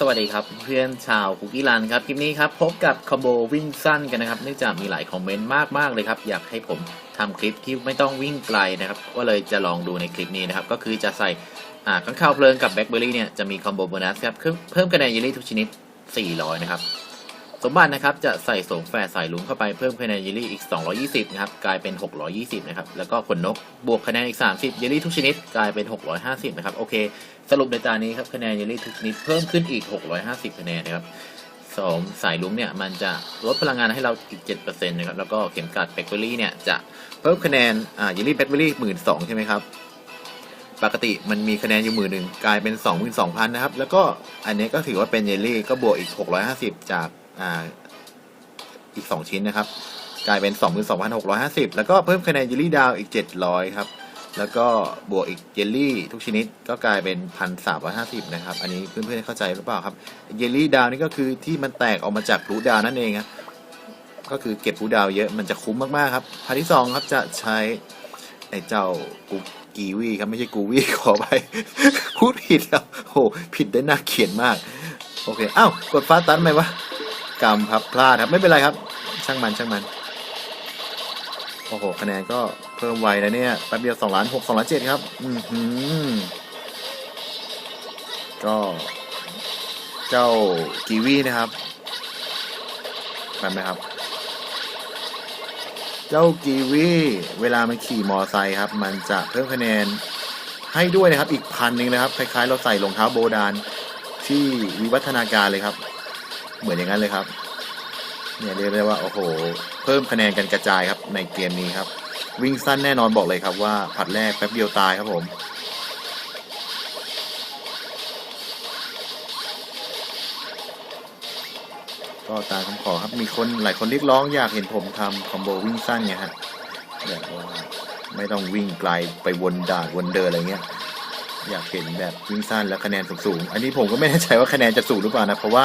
สวัสดีครับเพื่อนชาวคุกกี้รันครับคลิปนี้ครับพบกับคอมโบวิ่งสั้นกันนะครับเนื่องจากมีหลายคอมเมนต์มากๆเลยครับอยากให้ผมทำคลิปที่ไม่ต้องวิ่งไกลนะครับก็เลยจะลองดูในคลิปนี้นะครับก็คือจะใส่อ่าข้างข้าวเพลิงกับแบล็คเบอร์รี่เนี่ยจะมีคอมโบโบนัสครับเพิ่มคะแนนเยลลี่ทุกชนิด 400 นะครับ มบัตินะครับจะใส่โสงแฝดสายลุงเข้าไปเพิ่มคะแนนเยลลี่อีก 220 นะครับ กลายเป็น 620 นะครับ แล้วก็ขนนกบวกคะแนนอีก 30 เยลลี่ทุกชนิดกลายเป็น 650 นะครับ โอเค สรุปในตานนี้ครับคะแนนเยลลี่ทุกชนิดเพิ่มขึ้นอีก 650 คะแนนนะครับสองสายลุงเนี่ยมันจะลดพลังงานให้เราอีก 7%นะครับ แล้วก็เข็มกัดแบล็คเบอรี่เนี่ยจะเพิ่มคะแนนอ่าเยลลี่แบล็คเบอร์รี่หมื่นสองใช่ไหมครับปกติมันมีคะแนนอยู่หมื่นหนึ่งกลายเป็น 22,000 นะครับ แล้วก็อันนี้ก็ถือว่าเป็นเยลลี่ก็บวกอีก 650 จาก อ่าอีก 2 ชิ้นนะครับ กลายเป็น 22,650 แล้วก็เพิ่มคะแนนเยลลี่ดาวอีก 700 ครับ แล้วก็บวกอีกเยลลี่ทุกชนิดก็กลายเป็น 1,350 นะครับ อันนี้เพื่อนๆเข้าใจหรือเปล่าครับ เยลลี่ดาวนี่ก็คือที่มันแตกออกมาจากพลูดาวนั่นเองครับก็คือเก็บพลูดาวเยอะมันจะคุ้มมากๆครับพาร์ทที่สองครับจะใช้ไอ้เจ้ากุกีวีครับไม่ใช่กูวีขอไปพูดผิดแล้วโหผิดได้น่าเขียนมาก โอเคอ้าวกดฟ้าตันไหมวะ กรรมพับพลาดครับไม่เป็นไรครับ ช่างมันช่างมันโอ้โหคะแนนก็เพิ่มไวนะเนี่ยแป๊บเดียวสองล้านหกสองล้านเจ็ดครับ อือหือก็เจ้ากีวีนะครับแป๊บไหมครับ เจ้ากีวีเวลามันขี่มอไซค์ครับ มันจะเพิ่มคะแนนให้ด้วยนะครับ อีกพันหนึ่งนะครับ คล้ายๆ เราใส่รองเท้าโบดานที่วิวัฒนาการเลยครับ เหมือนอย่างนั้นเลยครับเนี่ยเรียกได้ว่าโอ้โห เพิ่มคะแนนกันกระจายครับในเกมนี้ครับ วิ่งสั้นแน่นอนบอกเลยครับว่าผัดแรกแป๊บเดียวตายครับผมก็ตามคำขอครับมีคนหลายคนเรียกร้องอยากเห็นผมทำคอมโบวิ่งสั้นไงฮะแบบว่าไม่ต้องวิ่งไกลไปวนด่านวนเดินอะไรเงี้ย อยากเห็นแบบวิ่งสั้นและคะแนนสูงๆอันนี้ผมก็ไม่แน่ใจว่าคะแนนจะสูงหรือเปล่านะเพราะว่า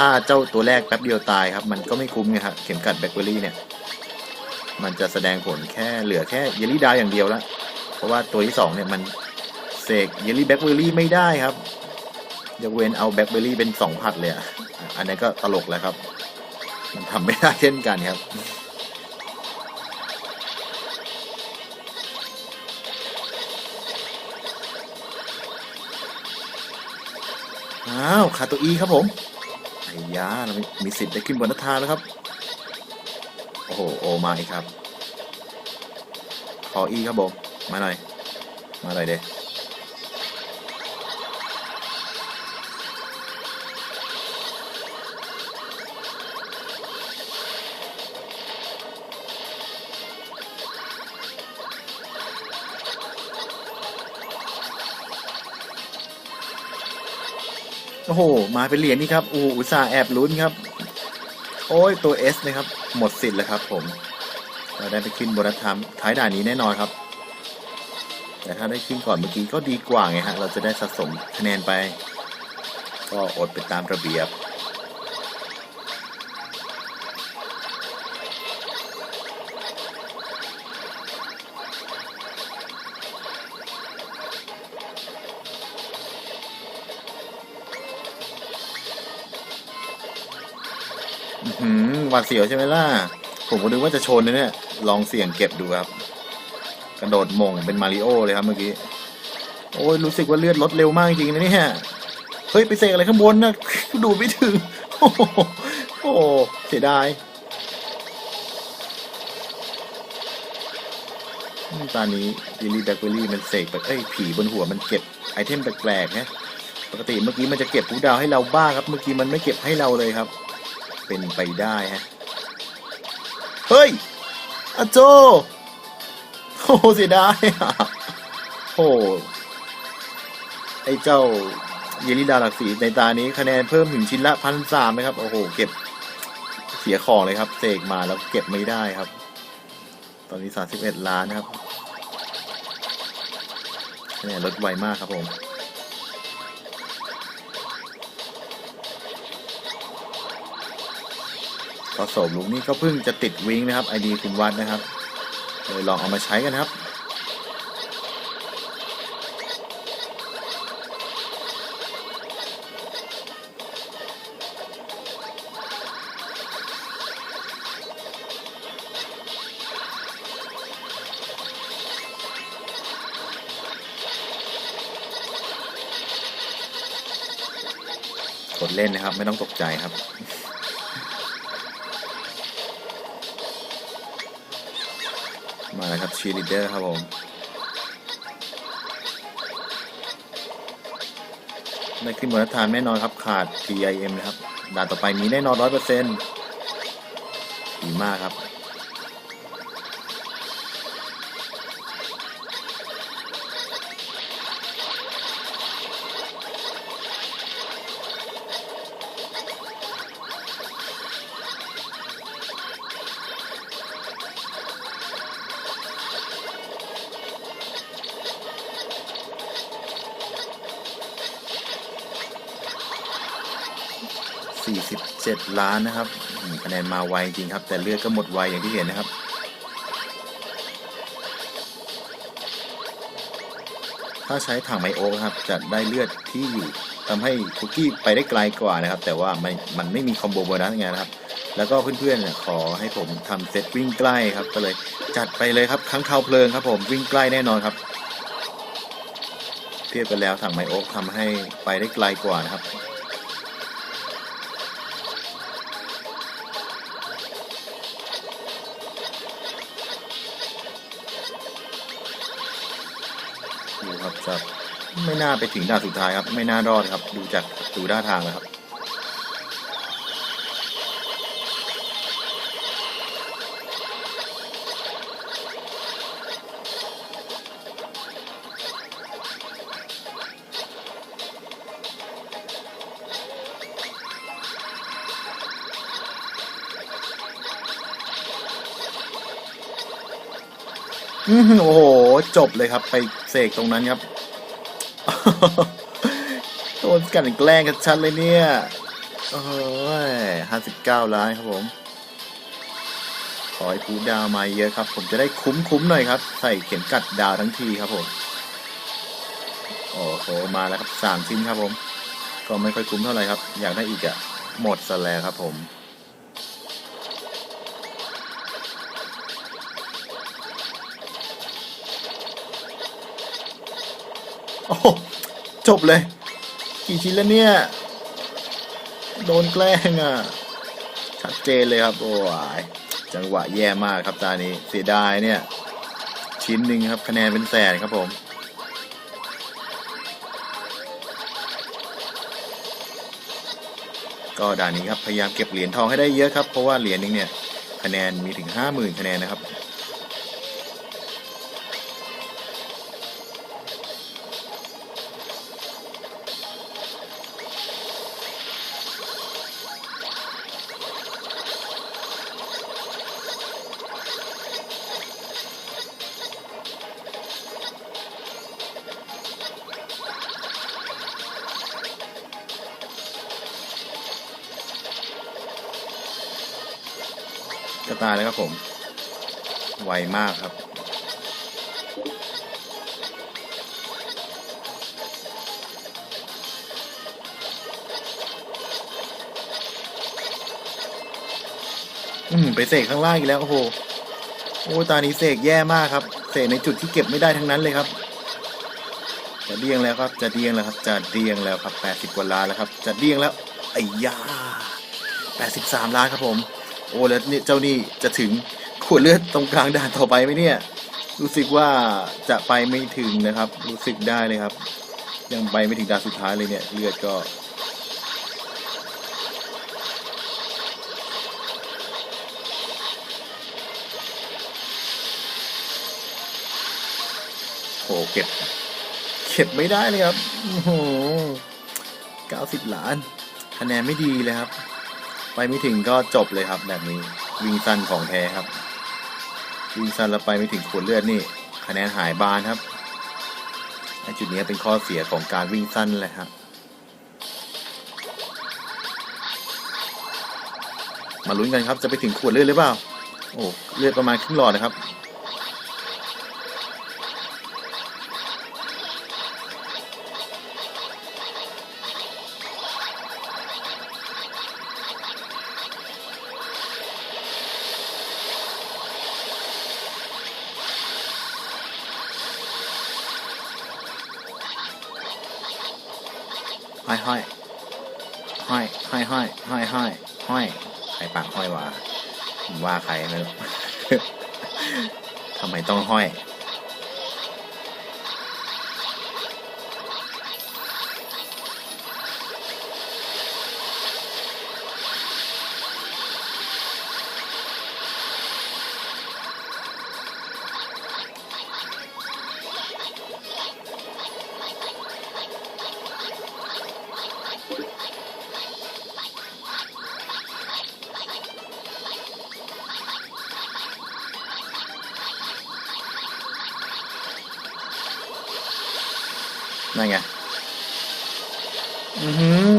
ถ้าเจ้าตัวแรกแป๊บเดียวตายครับ มันก็ไม่คุ้มไงครับเข็มกัดแบล็คเบอร์รี่เนี่ย มันจะแสดงผลแค่เหลือแค่เยลลี่ดาวอย่างเดียวละเพราะว่าตัวที่สองเนี่ยมันเสกเยลลี่แบล็คเบอร์รี่ไม่ได้ครับยกเว้นเอาแบล็คเบอร์รี่เป็นสองผัดเลยอันนี้ก็ตลกแล้วครับ มันทำไม่ได้เช่นกันครับอ้าวขาตัวอีครับผม ไอ้ยาเรามีสิทธิ์ได้ขึ้นบนนัทธาแล้วครับ โอ้โห โอมาอีกครับ ขออีครับผม มาหน่อย มาหน่อยเด้ โอ้โห มาเป็นเหรียญนี่ครับ อูอุตส่าห์แอบลุ้นครับ โอ้ยตัว S นะครับ หมดสิทธิ์แล้วครับผม เราได้ไปขึ้นบนธรรมท้ายด่านนี้แน่นอนครับ แต่ถ้าได้ขึ้นก่อนเมื่อกี้ก็ดีกว่าไงฮะ เราจะได้สะสมคะแนนไป ก็อดไปตามระเบียบ หืมหวาดเสียวใช่ไหมล่ะ ผมก็นึกว่าจะชนนะเนี่ย ลองเสี่ยงเก็บดูครับ กระโดดมงเป็นมาริโอเลยครับเมื่อกี้ โอ้ยรู้สึกว่าเลือดลดเร็วมากจริงๆนะเนี่ยเฮ้ย ไปเสกอะไรข้างบนนะดูไม่ถึง โอ้โหเสียดายตอนนี้ดิลี่แบล็คเบอรี่มันเสกแบบเอ้ยผีบนหัวมันเก็บไอเทมแปลกๆนะปกติเมื่อกี้มันจะเก็บผู้ดาวให้เราบ้างครับ เมื่อกี้มันไม่เก็บให้เราเลยครับ เป็นไปได้ฮะ เฮ้ยอาโจ โอ้โหเสียดายอะโอ้ไอเจ้าเยลิดาหลักสีในตานี้คะแนนเพิ่มถึงชิ้นละพันสามนะครับ โอ้โห เก็บเสียของเลยครับเสกมาแล้วเก็บไม่ได้ครับ ตอนนี้สามสิบเอ็ดล้านครับคะแนนลดไวมากครับผม ก็สมลูกนี้ก็เพิ่งจะติดวิงนะครับไอดีคุณวัดนะครับเลยลองเอามาใช้กันครับกดเล่นนะครับ ไม่ต้องตกใจครับ กับชีลิเดอร์ครับผมได้ขึ้นบนฐานแน่นอนครับขาด TIM นะครับด่านต่อไปมีแน่นอนร้อยเปอร์เซ็นต์ดีมากครับ 47 ล้านนะครับคะแนนมาไวจริงครับ แต่เลือดก็หมดไวอย่างที่เห็นนะครับถ้าใช้ถังไมโอครับจะได้เลือดที่อยู่ทำให้คุกกี้ไปได้ไกลกว่านะครับ แต่ว่ามันมันไม่มีคอมโบโบนัสไงนะครับ แล้วก็เพื่อนๆขอให้ผมทำเซตวิ่งใกล้ครับ ก็เลยจัดไปเลยครับครั้งข่าวเพลิงครับ ผมวิ่งใกล้แน่นอนครับ เทียบกันแล้วถังไมโอทำให้ไปได้ไกลกว่านะครับ ดูครับจะไม่น่าไปถึงด่านสุดท้ายครับ ไม่น่ารอดครับ ดูจากดูด้าทางแล้วครับ โอ้โห จบเลยครับ ไปเสกตรงนั้นครับโดนกันแกล้งกันชัดเลยเนี่ยโอ้ยห้าสิบเก้าล้านครับผมขอให้พูดาวมาเยอะครับ ผมจะได้คุ้มคุ้มๆหน่อยครับ ใส่เข็มกัดดาวทั้งทีครับผม โอ้โห มาแล้วครับสามชิ้นครับผม ก็ไม่ค่อยคุ้มเท่าไหร่ครับ อยากได้อีกอะหมดซะแล้วครับผม โอ้โหจบเลย กี่ชิ้นแล้วเนี่ย โดนแกล้งอะ ชัดเจนเลยครับ โอ้ยจังหวะแย่มากครับตานี้เสียดายเนี่ย ชิ้นหนึ่งครับคะแนนเป็นแสนครับผมก็ด่านนี้ครับพยายามเก็บเหรียญทองให้ได้เยอะครับ เพราะว่าเหรียญหนึงเนี่ยคะแนนมีถึงห้าหมื่นคะแนนนะครับ ตายแล้วครับผม ไวมากครับ อืมไปเสกข้างล่างอีกแล้ว โอ้โห โอ้ตานี้เสกแย่มากครับ เสกในจุดที่เก็บไม่ได้ทั้งนั้นเลยครับ จะเดียงแล้วครับ จะเดียงแล้วครับ จะเดียงแล้วครับแปดสิบกว่าล้านแล้วครับ จะเดียงแล้วไอ้ยาแปดสิบสามล้านครับผม โอ้แล้วนี่เจ้านี่จะถึงขวดเลือดตรงกลางด่านต่อไปไหมเนี่ย รู้สึกว่าจะไปไม่ถึงนะครับ รู้สึกได้เลยครับ ยังไปไม่ถึงด่านสุดท้ายเลยเนี่ย เลือดก็โหเก็บเก็บไม่ได้เลยครับโอ้โหเก้าสิบล้าน คะแนนไม่ดีเลยครับ ไปไม่ถึงก็จบเลยครับ แบบนี้ วิ่งสั้นของแท้ครับ วิ่งสั้นแล้วไปไม่ถึงขวดเลือดนี่ คะแนนหายบานครับไอจุดนี้เป็นข้อเสียของการวิ่งสั้นเลยครับมาลุ้นกันครับจะไปถึงขวดเลือดหรือเปล่าโอ้เลือดประมาณครึ่งหลอดนะครับ ห้อยห้อยห้อยห้อยห้อยห้อยห้อยห้อยใครปากห้อยวะผมว่าใครไม่รู้ทำไมต้องห้อย นั่นไง อือหือ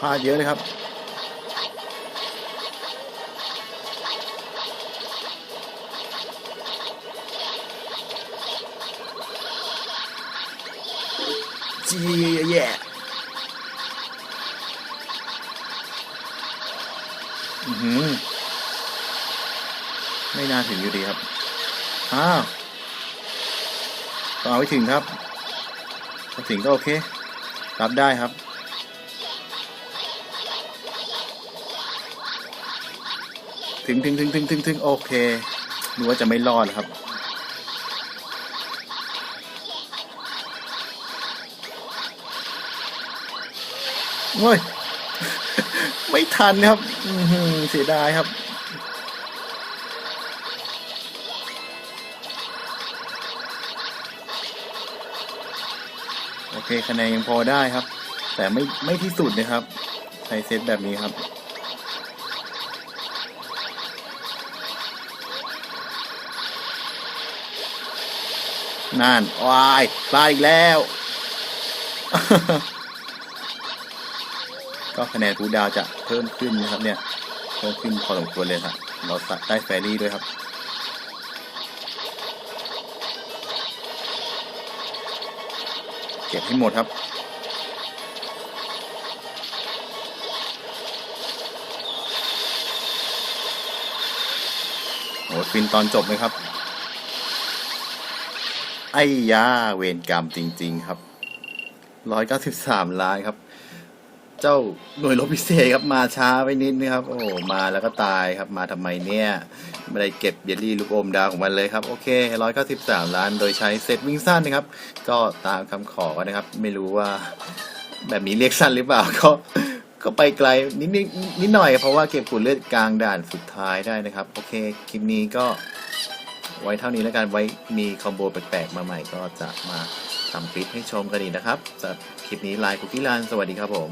พลาดเยอะเลยครับ จีแย่อือหือ ไม่น่าถึงอยู่ดีครับ อ้าวต่อไม่ถึงครับ ถ้าถึงก็โอเค รับได้ครับ ถึงถึงถึงถึงถึงถึงโอเคดูว่าจะไม่รอดครับโอ้ย ไม่ทันครับเสียดายครับ เคคะแนนยังพอได้ครับ แต่ไม่ไม่ที่สุดนะครับใช้เซตแบบนี้ครับ นั่นวายพลาดอีกแล้ว ก็คะแนนทูดาวจะเพิ่มขึ้นนะครับเนี่ย เพิ่มขึ้นพอสมควรเลยครับ เราได้แฟรี่ด้วยครับ เก็บให้หมดครับ โหฟินตอนจบไหมครับ ไอ้ยาเวรกรรมจริง ๆ ครับร้อยเก้าสิบสามล้านครับ เจ้าหน่วยรบพิเศษครับมาช้าไปนิดนะครับ โอ้โหมาแล้วก็ตายครับ มาทำไมเนี่ย ไม่ได้เก็บเยลลี่ลูกอมดาวของมันเลยครับ โอเคร้อยเก้าสิบสามล้านโดยใช้เซตวิ่งสั้นนะครับ ก็ตามคำขอนะครับ ไม่รู้ว่าแบบนี้เรียกสั้นหรือเปล่าก็ก็ไปไกลนิดนิดนิดหน่อย เพราะว่าเก็บฝุ่นเลือดกลางด่านสุดท้ายได้นะครับ โอเคคลิปนี้ก็ไว้เท่านี้แล้วกันไว้มีคอมโบแปลกๆมาใหม่ก็จะมาทำคลิปให้ชมกันอีกนะครับสำหรับคลิปนี้ไลน์คุกกี้ลานสวัสดีครับผม